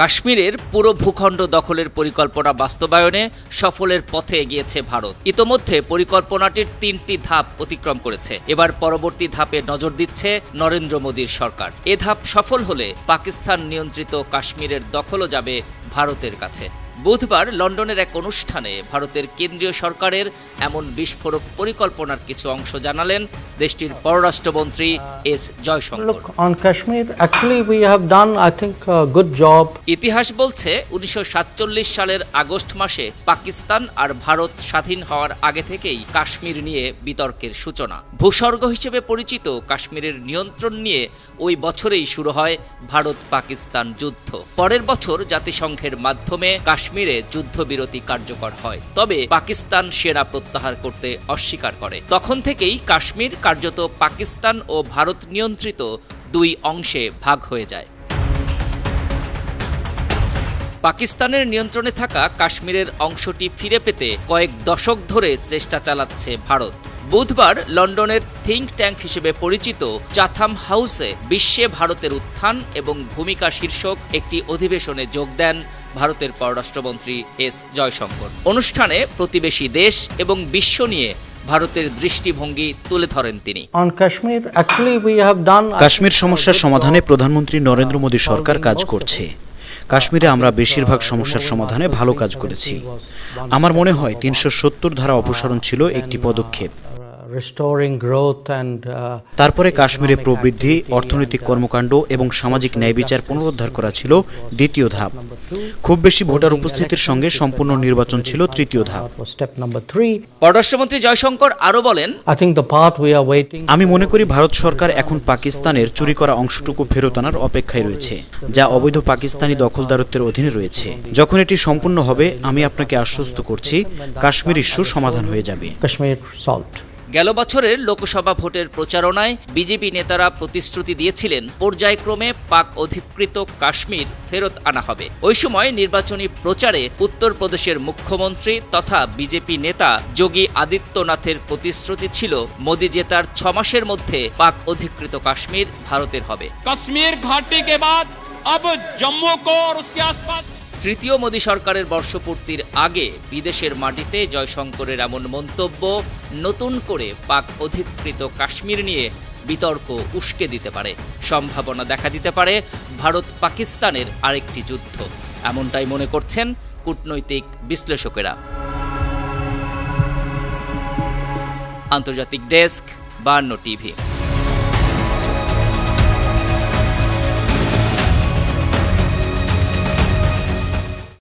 কাশ্মীরের পুরো ভূখণ্ড দখলের পরিকল্পনা বাস্তবায়নে সফলের পথে এগিয়েছে ভারত। ইতোমধ্যে পরিকল্পনাটির তিনটি ধাপ অতিক্রম করেছে। এবার পরবর্তী ধাপে নজর দিচ্ছে নরেন্দ্র মোদীর সরকার। এ ধাপ সফল হলে পাকিস্তান নিয়ন্ত্রিত কাশ্মীরের দখলও যাবে ভারতের কাছে। বুধবার লন্ডনের এক অনুষ্ঠানে ভারতের কেন্দ্রীয় সরকারের এমন বিস্ফোরক পরিকল্পনার কিছু অংশ জানালেন দেশটির পররাষ্ট্রমন্ত্রী এস জয়শঙ্কর. ইতিহাস বলছে উনিশশো সাতচল্লিশ সালের আগস্ট মাসে পাকিস্তান আর ভারত স্বাধীন হওয়ার আগে থেকেই কাশ্মীর নিয়ে বিতর্কের সূচনা। ভূস্বর্গ হিসেবে পরিচিত কাশ্মীরের নিয়ন্ত্রণ নিয়ে ওই বছরেই শুরু হয় ভারত পাকিস্তান যুদ্ধ। পরের বছর জাতিসংঘের মাধ্যমে কাশ্মীরে যুদ্ধবিরতি কার্যকর হয়। তবে পাকিস্তান সেনা প্রত্যাহার করতে অস্বীকার করে। তখন থেকেই কাশ্মীর কার্যত পাকিস্তান ও ভারত নিয়ন্ত্রিত দুই অংশে ভাগ হয়ে যায়। পাকিস্তানের নিয়ন্ত্রণে থাকা কাশ্মীরের অংশটি ফিরে পেতে কয়েক দশক ধরে চেষ্টা চালাচ্ছে ভারত। বুধবার লন্ডনের থিঙ্ক ট্যাঙ্ক হিসেবে পরিচিত চাথাম হাউসে বিশ্বে ভারতের উত্থান এবং ভূমিকা শীর্ষক একটি অধিবেশনে যোগ দেন ভারতের পররাষ্ট্রমন্ত্রী এস জয়শঙ্কর। অনুষ্ঠানে প্রতিবেশী দেশ এবং বিশ্ব নিয়ে ভারতের দৃষ্টিভঙ্গি তুলে ধরেন তিনি। কাশ্মীর সমস্যার সমাধানে প্রধানমন্ত্রী নরেন্দ্র মোদী সরকার কাজ করছে। কাশ্মীরে আমরা বেশিরভাগ সমস্যার সমাধানে ভালো কাজ করেছি। আমার মনে হয় তিনশো সত্তর ধারা অপসারণ ছিল একটি পদক্ষেপ। তারপরে কাশ্মীরে প্রবৃদ্ধি অর্থনৈতিক কর্মকাণ্ড এবং সামাজিক ন্যায় বিচার পুনরুদ্ধার করা ছিল দ্বিতীয় ধাপ খুব বেশি ভোটার উপস্থিতির সঙ্গে সম্পূর্ণ নির্বাচন ছিল তৃতীয় ধাপ. পররাষ্ট্রমন্ত্রী জয়শঙ্কর আরও বলেন. আমি মনে করি ভারত সরকার এখন পাকিস্তানের চুরি করা অংশটুকু ফেরত আনার অপেক্ষায় রয়েছে যা অবৈধ পাকিস্তানি দখলদারত্বের অধীনে রয়েছে যখন এটি সম্পূর্ণ হবে আমি আপনাকে আশ্বস্ত করছি কাশ্মীর ইস্যু সমাধান হয়ে যাবে কাশ্মীর solved. গেল বছরের লোকসভা ভোটের প্রচারণায় বিজেপি নেতারা প্রতিশ্রুতি দিয়েছিলেন পর্যায়ক্রমে পাক অধিকৃত কাশ্মীর ফেরত আনা হবে ওই সময় নির্বাচনী প্রচারে উত্তরপ্রদেশের মুখ্যমন্ত্রী তথা বিজেপি নেতা যোগী আদিত্যনাথের প্রতিশ্রুতি ছিল মোদি জেতার ছ মাসের মধ্যে পাক অধিকৃত কাশ্মীর ভারতের হবে कश्मीर घाटी के बाद अब जम्मू को और उसके आसपास তৃতীয় মোদী সরকারের বর্ষপূর্তির আগে বিদেশের মাটিতে জয়শঙ্করের এমন মন্তব্য নতুন করে পাক অধিকৃত কাশ্মীর নিয়ে বিতর্ক উস্কে দিতে পারে। সম্ভাবনা দেখা দিতে পারে ভারত পাকিস্তানের আরেকটি যুদ্ধ। এমনটাই মনে করছেন কূটনৈতিক বিশ্লেষকেরা। আন্তর্জাতিক ডেস্ক বান্ন টিভি।